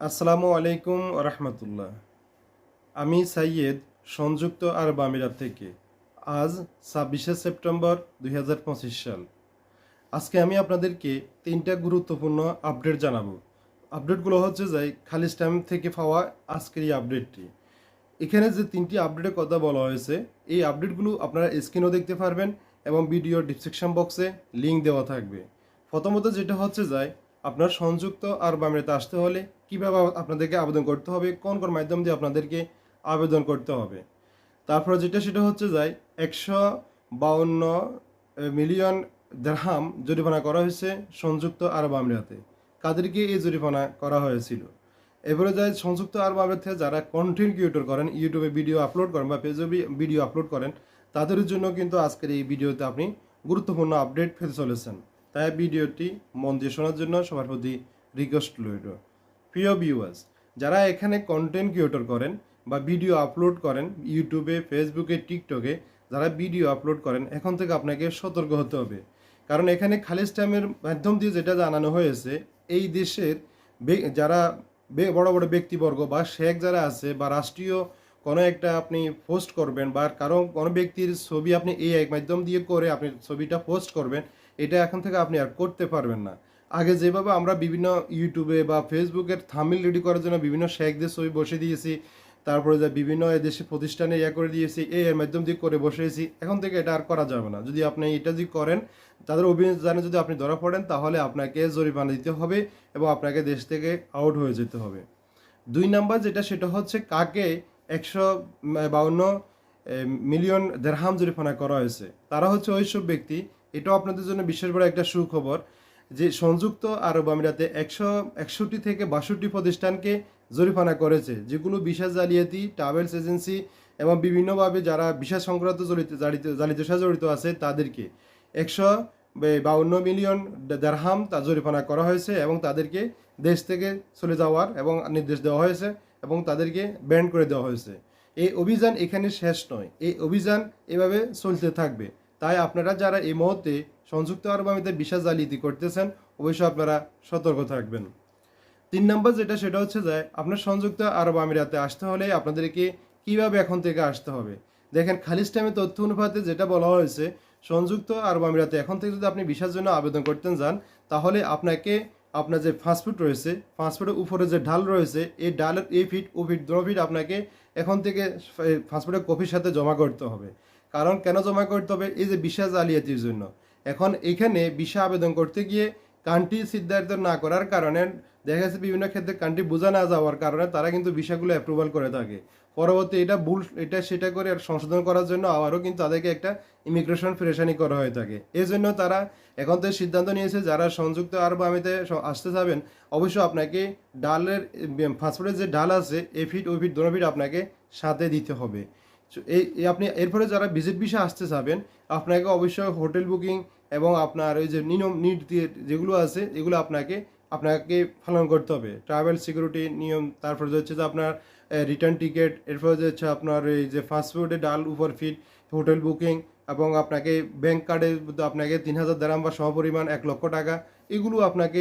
আসসালামু আলাইকুম রহমতুল্লাহ। আমি সাইয়েদ, সংযুক্ত আরব আমিরাত থেকে। আজ ছাব্বিশে সেপ্টেম্বর দুই হাজার পঁচিশ সাল। আজকে আমি আপনাদেরকে তিনটা গুরুত্বপূর্ণ আপডেট জানাব। আপডেটগুলো হচ্ছে যাই খালিজ টাইম থেকে পাওয়া আজকের এই আপডেটটি। এখানে যে তিনটি আপডেটের কথা বলা হয়েছে, এই আপডেটগুলো আপনারা স্ক্রিনেও দেখতে পারবেন এবং ভিডিওর ডিসক্রিপশন বক্সে লিঙ্ক দেওয়া থাকবে। প্রথমত যেটা হচ্ছে যায় আপনার সংযুক্ত আরব আমিরাতে আসতে হলে কীভাবে আপনাদেরকে আবেদন করতে হবে, কোন কোন মাধ্যম দিয়ে আপনাদেরকে আবেদন করতে হবে? তারপর যেটা, সেটা হচ্ছে যায় একশো বাউন্ন মিলিয়ন দেড়হাম জরিমানা করা হয়েছে সংযুক্ত আরব আমিরাতে। কাদেরকে এই জরিমানা করা হয়েছিল? এবারে যায় সংযুক্ত আরব আমিরাত যারা কন্টেন্ট ক্রিয়েটর করেন ইউটিউবে ভিডিও আপলোড করেন বা ফেসবুকে ভিডিও আপলোড করেন, তাদের জন্য কিন্তু আজকের এই ভিডিওতে আপনি গুরুত্বপূর্ণ আপডেট পেতে চলেছেন। তাই ভিডিওটি মন দিয়ে শোনার জন্য সবার প্রতি রিকোয়েস্ট রইল। প্রিয় ভিউয়ার্স যারা এখানে কন্টেন্ট ক্রিয়েটর করেন বা ভিডিও আপলোড করেন ইউটিউবে ফেসবুকে টিকটকে যারা ভিডিও আপলোড করেন, এখন থেকে আপনাকে সতর্ক হতে হবে। কারণ এখানে খালিজ টাইমের মাধ্যম দিয়ে যেটা জানানো হয়েছে, এই দেশের যারা বড় বড় ব্যক্তিবর্গ বা শেখ যারা আছে বা রাষ্ট্রীয় কোনো একটা আপনি পোস্ট করবেন বা কারও কোনো ব্যক্তির ছবি আপনি এই এক মাধ্যম দিয়ে করে আপনি ছবিটা পোস্ট করবেন, এটা এখন থেকে আপনি আর করতে পারবেন না। আগে যেভাবে আমরা বিভিন্ন ইউটিউবে বা ফেসবুকের থামিল রেডি করার জন্য বিভিন্ন শেখদের ছবি বসে দিয়েছি, তারপরে যে বিভিন্ন দেশে প্রতিষ্ঠানে ইয়া করে দিয়েছি এই এর মাধ্যম দিয়ে করে বসেছি এখন থেকে এটা আর করা যাবে না। যদি আপনি এটা যদি করেন, তাদের অভিযানে যদি আপনি ধরা পড়েন, তাহলে আপনাকে জরিমানা দিতে হবে এবং আপনাকে দেশ থেকে আউট হয়ে যেতে হবে। দুই নাম্বার যেটা, সেটা হচ্ছে কাকে একশো বাউন্ন মিলিয়ন দেড়হাম জরিফানা করা হয়েছে। তারা হচ্ছে ওইসব ব্যক্তি। এটাও আপনাদের জন্য বিশেষ বড় একটা সুখবর যে সংযুক্ত আরব আমিরাতে একশো একষট্টি থেকে বাষট্টি প্রতিষ্ঠানকে জরিফানা করেছে, যেগুলো বিশাস জালিয়াতি, ট্রাভেলস এজেন্সি এবং বিভিন্নভাবে যারা বিশাস সংক্রান্ত জড়িত, জালিত জালিত সাথে জড়িত আছে তাদেরকে। একশো বাউন্ন মিলিয়ন দেড়হাম তা জরিফানা করা হয়েছে এবং তাদেরকে দেশ থেকে চলে যাওয়ার এবং নির্দেশ দেওয়া হয়েছে। এবং তাদেরকে ব্যান্ড করে দেওয়া হয়েছে। এই অভিযান এখানে শেষ নয়। এই অভিযান এভাবে চলতে থাকবে। তাই আপনারা যারা এই মুহূর্তে সংযুক্ত আরব আমিতে বিশাস জালিয়াতি করতেছেন, অবশ্যই আপনারা সতর্ক থাকবেন। তিন নম্বর যেটা, সেটা হচ্ছে যে, আপনার সংযুক্ত আরব আমিরাতে আসতে হলে আপনাদেরকে কীভাবে এখন থেকে আসতে হবে? দেখেন, খালিজ টাইমে তথ্য অনুপাতে যেটা বলা হয়েছে, সংযুক্ত আরব আমিরাতে এখন থেকে যদি আপনি ভিসার জন্য আবেদন করতেন যান, তাহলে আপনাকে আপনার যে ফাস্টফুড রয়েছে ফাস্টফুডের উপরে যে ডাল রয়েছে, এই ডালের এই ফিট ও ফিট দ্রো ফিট আপনাকে এখন থেকে ফাস্টফুডের কফির সাথে জমা করতে হবে। কারণ কেন জমা করতে হবে? এই যে বিশা জালিয়াতির জন্য। এখন এখানে বিশা আবেদন করতে গিয়ে কান্ট্রি সিদ্ধার্থ না করার কারণে দেখা যাচ্ছে বিভিন্ন ক্ষেত্রে কান্ট্রি বোঝা না যাওয়ার কারণে তারা কিন্তু বিষয়গুলো অ্যাপ্রুভাল করে থাকে। পরবর্তী এটা ভুল, এটা সেটা করে সংশোধন করার জন্য আবারও কিন্তু তাদেরকে একটা ইমিগ্রেশন ফ্রেশানি করা হয়ে থাকে। এই জন্য তারা এখন থেকে সিদ্ধান্ত নিয়েছে, যারা সংযুক্ত আরব আমিতে আসতে যাবেন, অবশ্যই আপনাকে ডালের ফাস্টফুডের যে ডাল আছে, এ ফিট, ও ফিট, দোনো ফিট আপনাকে সাথে দিতে হবে। এই আপনি, এরপরে যারা ভিজিট বিষয়ে আসতে চাবেন আপনাকে অবশ্যই হোটেল বুকিং এবং আপনার ওই যে নিয়ম, নিট যেগুলো আছে, এগুলো আপনাকে আপনাকে পালন করতে হবে। ট্রাভেল সিকিউরিটি নিয়ম, তারপরে হচ্ছে যে আপনার রিটার্ন টিকিট এরপরে যে হচ্ছে আপনার এই যে ফাস্টফুডে ডাল উপর ফিট হোটেল বুকিং এবং আপনাকে ব্যাংক কার্ডে আপনাকে তিন হাজার দেরাম বা সমপরিমাণ এক লক্ষ টাকা, এগুলো আপনাকে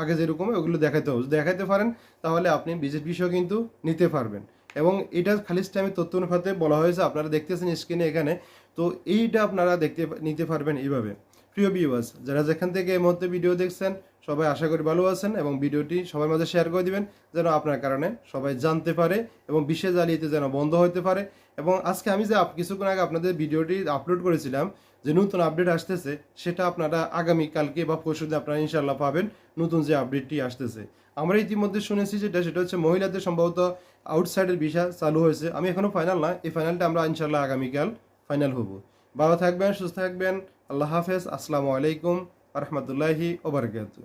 আগে যেরকম ওগুলো দেখাতে হবে। দেখাতে পারেন, তাহলে আপনি ভিজিট বিষয় কিন্তু নিতে পারবেন। এবং এটা খালিজ টাইমে তথ্য অনুপাতে বলা হয়েছে, আপনারা দেখতেছেন স্ক্রিনে এখানে। তো এইটা আপনারা দেখতে, নিতে পারবেন এইভাবে। প্রিয় ভিউয়ার্স যারা যেখান থেকে এই মুহূর্তে ভিডিও দেখছেন সবাই আশা করি ভালো আছেন এবং ভিডিওটি সবার মাঝে শেয়ার করে দিবেন যেন আপনার কারণে সবাই জানতে পারে এবং বিশেষ জালিয়াতি যেন বন্ধ হতে পারে। এবং আজকে আমি যে কিছুক্ষণ আগে আপনাদের ভিডিওটি আপলোড করেছিলাম, যে নতুন আপডেট আসতেছে, সেটা আপনারা আগামী কালকে বা পরশু দিন আপনারা ইনশাল্লাহ পাবেন নতুন যে আপডেটটি আসতেছে। আমরা ইতিমধ্যে শুনেছি যেটা, সেটা হচ্ছে মহিলাদের সম্ভবত আউটসাইডের ভিসা চালু হয়েছে। আমি এখনও ফাইনাল না, এই ফাইনালটা আমরা ইনশাল্লাহ আগামীকাল ফাইনাল হব। ভালো থাকবেন, সুস্থ থাকবেন, আল্লাহ হাফেজ, আসসালামু আলাইকুম রহমতুল্লাহি ওবরকাতু